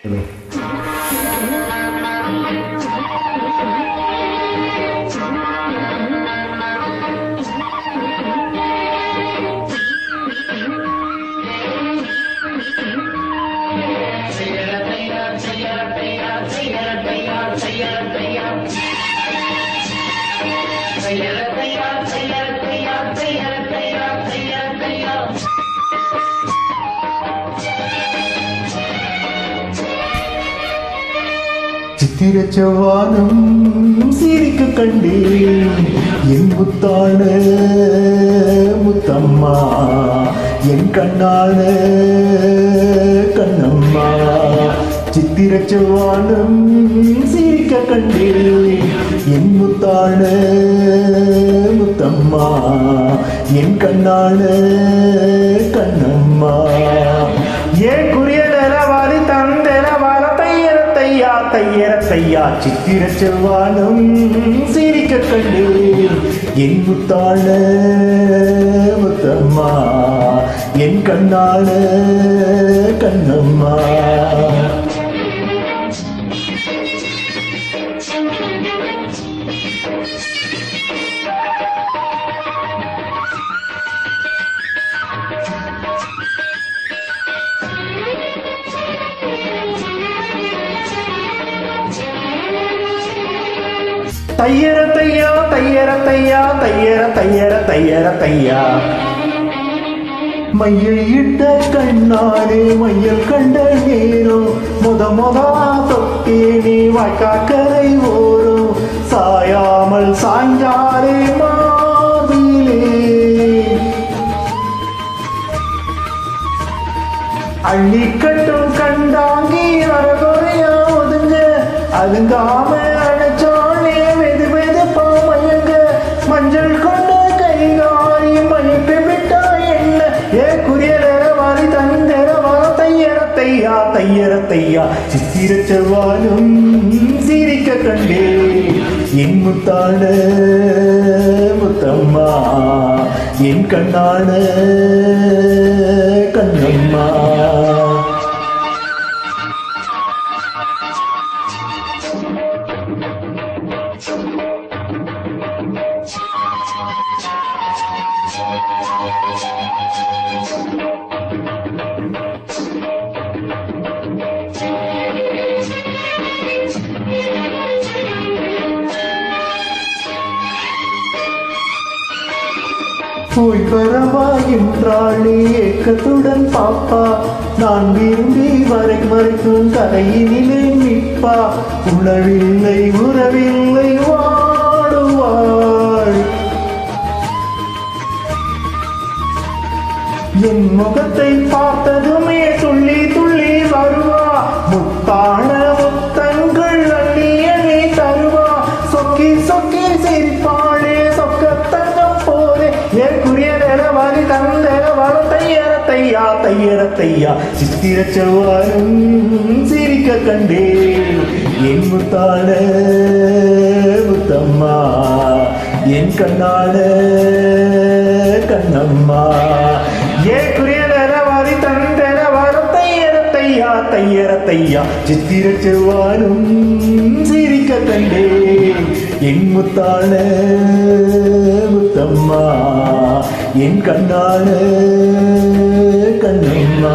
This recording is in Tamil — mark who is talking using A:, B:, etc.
A: 是的 சித்திர செவ்வானம் சிரிக்க கண்டேன். என் முத்தான முத்தம்மா என் கண்ணான கண்ணம்மா. சித்திர செவ்வானம் சிரிக்க கண்டேன். என் முத்தான முத்தம்மா என் கண்ணான தையர தையா தையர தையா சித்திர செவ்வானம் சிரிக்க கண்டு என் முத்தாள முத்தம்மா என் கண்ணாள கண்ணம்மா. தையர தையா தையர தையா தையர தையர தையர தையா. மையை இட்ட கண்ணாலே மையல் கண்ட நேரம் முத முதா தொட்டே நீ வாய்க்காக்கரை ஓரோ சாயாமல் சாய்ந்தாரே மாதிலே அள்ளி கட்டும் கண்டாங்கி அரகுறையா ஒதுங்க அதுங்காம தையர தையா சித்திர செவ்வாலும் சிரிக்க கண்டே என் முத்தான முத்தம்மா என் கண்ணான கண்ணம்மா Thank you. என்றாளே ஏக்கத்துடன் பாப்பா. நான் விரும்பி வரை மறைக்கும் கரையினிலே நிற்பா. உணவில்லை உறவில்லை வாடுவாள். என் முகத்தை பார்த்ததுமே துள்ளி துள்ளி வருவா. முத்தான முத்தங்கள் அள்ளி அள்ளி தருவா. சொக்கி சொக்கி சிரிப்பாளே சொக்கி நிலவாரி தந்தர தையர தையா தையர தையா. சித்திர செவ்வாரும் சிரிக்க கண்டே என் முத்தான முத்தம்மா. என் கண்ணான கண்ணம்மா. ஏ குரியலர நிலவாரி தந்தர வர தையர தையா தையர தையா. சித்திர செவ்வாரும் சிரிக்க கண்டே என் முத்தான முத்தம்மா. என் கண்ணான கண்ணம்மா